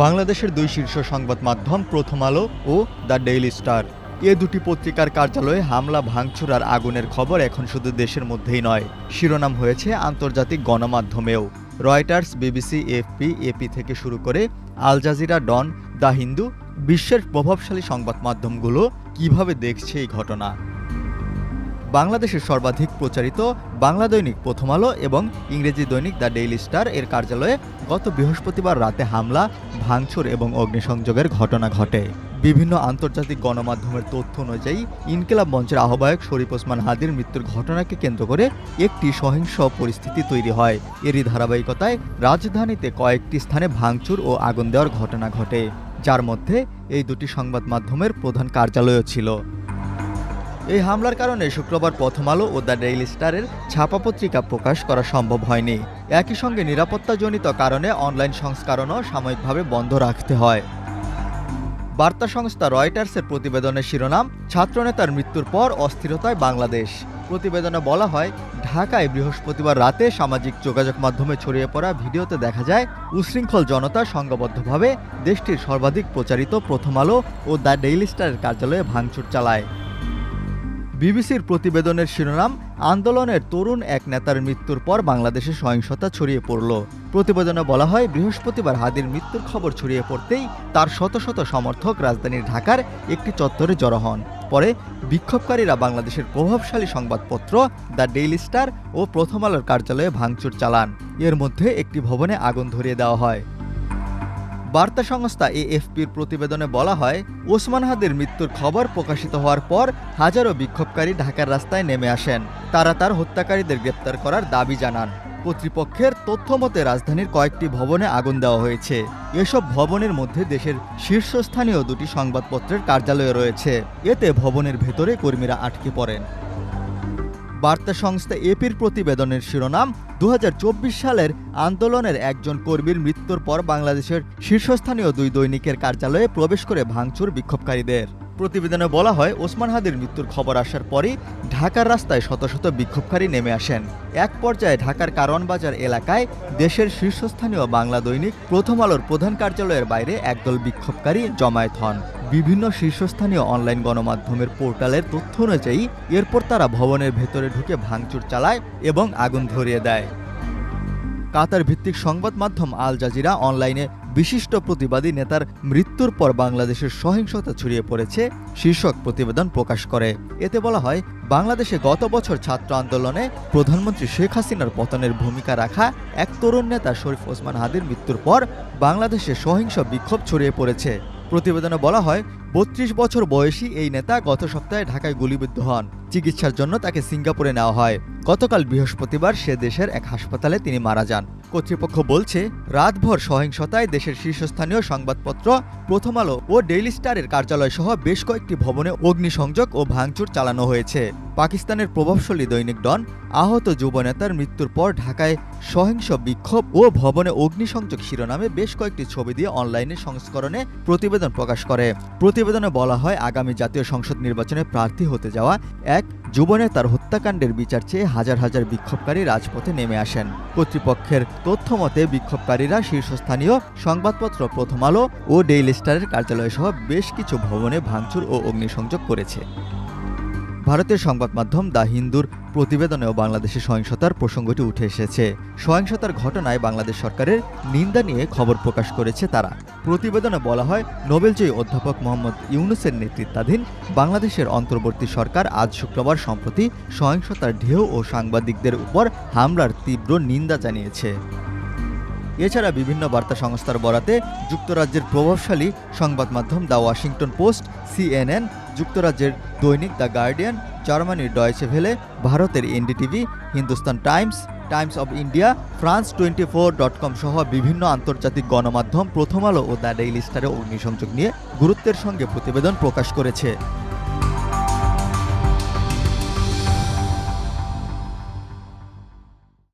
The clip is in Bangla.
বাংলাদেশের দুই শীর্ষ সংবাদ মাধ্যম Prothom Alo the Daily Star star. এ দুটি পত্রিকার কার্যালয়ে হামলা, ভাঙচুর আর আগুনের খবর এখন শুধু দেশের মধ্যেই নয়, শিরোনাম হয়েছে আন্তর্জাতিক গণমাধ্যমেও। রয়টার্স, বিবিসি, এফপি, এপি থেকে শুরু করে Al Jazeera, Dawn, the Hindu বিশ্বের প্রভাবশালী সংবাদ মাধ্যমগুলো কীভাবে দেখছে এই ঘটনা? বাংলাদেশের সর্বাধিক প্রচারিত বাংলা দৈনিক প্রথম আলো এবং ইংরেজি দৈনিক দ্য ডেইলি স্টার এর কার্যালয়ে গত বৃহস্পতিবার রাতে হামলা, ভাঙচুর এবং অগ্নিসংযোগের ঘটনা ঘটে। বিভিন্ন আন্তর্জাতিক গণমাধ্যমের তথ্য অনুযায়ী ইনকিলাব মঞ্চের আহ্বায়ক শরীফ ওসমান হাদির মৃত্যুর ঘটনাকে কেন্দ্র করে একটি সহিংস পরিস্থিতি তৈরি হয়। এরই ধারাবাহিকতায় রাজধানীতে কয়েকটি স্থানে ভাঙচুর ও আগুন দেওয়ার ঘটনা ঘটে। যার মধ্যে এই দুটি সংবাদ মাধ্যমের প্রধান কার্যালয়ও ছিল। এই হামলার কারণে শুক্রবার প্রথম আলো ও দ্য ডেইলি স্টারের ছাপা পত্রিকা প্রকাশ করা সম্ভব হয়নি। একই সঙ্গে নিরাপত্তাজনিত কারণে অনলাইন সংস্করণও সাময়িকভাবে বন্ধ রাখতে হয়। বার্তা সংস্থা রয়টার্সের প্রতিবেদনের শিরোনাম, ছাত্রনেতার মৃত্যুর পর অস্থিরতায় বাংলাদেশ। প্রতিবেদনে বলা হয়, ঢাকায় বৃহস্পতিবার রাতে সামাজিক যোগাযোগ মাধ্যমে ছড়িয়ে পড়া ভিডিওতে দেখা যায়, উশৃঙ্খল জনতা সংঘবদ্ধভাবে দেশটির সর্বাধিক প্রচারিত প্রথম আলো ও দ্য ডেইলি স্টারের কার্যালয়ে ভাঙচুর চালায়। বিবিসির প্রতিবেদনের শিরোনাম, আন্দোলনের তরুণ এক নেতার মৃত্যুর পর বাংলাদেশে সহিংসতা ছড়িয়ে পড়ল। প্রতিবেদনে বলা হয়, বৃহস্পতিবার হাদির মৃত্যুর খবর ছড়িয়ে পড়তেই তার শত শত সমর্থক রাজধানীর ঢাকার একটি চত্বরে জড়ো হন। পরে বিক্ষোভকারীরা বাংলাদেশের প্রভাবশালী সংবাদপত্র, দ্য ডেইলি স্টার ও প্রথম আলোর কার্যালয়ে ভাঙচুর চালান। এর মধ্যে একটি ভবনে আগুন ধরিয়ে দেওয়া হয়। বার্তা সংস্থা এএফপির প্রতিবেদনে বলা হয়, ওসমান হাদির মৃত্যুর খবর প্রকাশিত হওয়ার পর হাজারো বিক্ষোভকারী ঢাকার রাস্তায় নেমে আসেন। তারা তার হত্যাকারীদের গ্রেপ্তার করার দাবি জানান। কর্তৃপক্ষের তথ্য মতে রাজধানীর কয়েকটি ভবনে আগুন দেওয়া হয়েছে। এসব ভবনের মধ্যে দেশের শীর্ষস্থানীয় দুটি সংবাদপত্রের কার্যালয় রয়েছে। এতে ভবনের ভেতরে কর্মীরা আটকে পড়েন। বার্তা সংস্থা এপির প্রতিবেদনের শিরোনাম দু হাজার চব্বিশ সালের আন্দোলনের একজন কর্মীর মৃত্যুর পর বাংলাদেশের শীর্ষস্থানীয় দুই দৈনিকের কার্যালয়ে প্রবেশ করে ভাঙচুর বিক্ষোভকারীদের। প্রতিবেদনে বলা হয়, ওসমান হাদির মৃত্যুর খবর আসার পরই ঢাকার রাস্তায় শত শত বিক্ষোভকারী নেমে আসেন। এক পর্যায়ে ঢাকার কারণ বাজার এলাকায় দেশের শীর্ষস্থানীয় বাংলা দৈনিক প্রথম আলোর প্রধান কার্যালয়ের বাইরে একদল বিক্ষোভকারী জমায়েত হন। বিভিন্ন শীর্ষস্থানীয় অনলাইন গণমাধ্যমের পোর্টালের তথ্য অনুযায়ী, এরপর তারা ভবনের ভেতরে ঢুকে ভাঙচুর চালায় এবং আগুন ধরিয়ে দেয়। কাতার ভিত্তিক সংবাদ মাধ্যম আল জাজিরা অনলাইনে বিশিষ্ট প্রতিবাদী নেতার মৃত্যুর পর বাংলাদেশের সহিংসতা ছড়িয়ে পড়েছে শীর্ষক প্রতিবেদন প্রকাশ করে। এতে বলা হয়, বাংলাদেশে গত বছর ছাত্র আন্দোলনে প্রধানমন্ত্রী শেখ হাসিনার পতনের ভূমিকা রাখা এক তরুণ নেতা শরীফ ওসমান হাদির মৃত্যুর পর বাংলাদেশে সহিংস বিক্ষোভ ছড়িয়ে পড়েছে। প্রতিবেদনে বলা হয়, বত্রিশ বছর বয়সী এই নেতা গত সপ্তাহে ঢাকায় গুলিবিদ্ধ হন। চিকিৎসার জন্য তাকে সিঙ্গাপুরে নেওয়া হয়। গতকাল বৃহস্পতিবার সে দেশের এক হাসপাতালে তিনি মারা যান। কর্তৃপক্ষ বলছে, রাতভর সহিংসতায় দেশের শীর্ষস্থানীয় সংবাদপত্র, প্রথম আলো ও ডেইলি স্টারের কার্যালয় সহ বেশ কয়েকটি ভবনে অগ্নিসংযোগ ও ভাঙচুর চালানো হয়েছে। পাকিস্তানের প্রভাবশালী দৈনিক ডন, আহত যুবনেতার মৃত্যুর পর ঢাকায় সহিংস বিক্ষোভ ও ভবনে অগ্নিসংযোগ শিরোনামে বেশ কয়েকটি ছবি দিয়ে অনলাইনে সংস্করণে প্রতিবেদন প্রকাশ করে। প্রতিবেদনে বলা হয়, আগামী জাতীয় সংসদ নির্বাচনে প্রার্থী হতে যাওয়া এক যুবনেতার হত্যাকাণ্ডের বিচার চেয়ে হাজার হাজার বিক্ষোভকারী রাজপথে নেমে আসেন। কর্তৃপক্ষের তথ্য মতে বিক্ষোভকারীরা শীর্ষস্থানীয় সংবাদপত্র প্রথম আলো ও ডেইলি স্টারের কার্যালয় সহ বেশ কিছু ভবনে ভাঙচুর ও অগ্নিসংযোগ করেছে। ভারতের সংবাদ মাধ্যম দ্য হিন্দুর প্রতিবেদনেও বাংলাদেশের সহিংসতার প্রসঙ্গটি উঠে এসেছে। সহিংসতার ঘটনায় বাংলাদেশ সরকারের নিন্দা নিয়ে খবর প্রকাশ করেছে তারা। প্রতিবেদনে বলা হয়, নোবেলজয়ী অধ্যাপক মোহাম্মদ ইউনুসের নেতৃত্বাধীন বাংলাদেশের অন্তর্বর্তী সরকার আজ শুক্রবার সম্প্রতি সহিংসতার ঢেউ ও সাংবাদিকদের উপর হামলার তীব্র নিন্দা জানিয়েছে। এছাড়া বিভিন্ন বার্তা সংস্থার বরাতে যুক্তরাজ্যের প্রভাবশালী সংবাদ মাধ্যম দ্য ওয়াশিংটন পোস্ট, সিএনএন যুক্তরাজ্যের দৈনিক দ্য গার্ডিয়ান, জার্মানির ডয়েসে ভেলে ভারতের NDTV, Hindustan Times Times of India, France twenty four dot com সহ বিভিন্ন আন্তর্জাতিক গণমাধ্যম প্রথম আলো ও দ্য ডেইলি স্টারে অগ্নিসংযোগ নিয়ে গুরুত্বের সঙ্গে প্রতিবেদন প্রকাশ করেছে।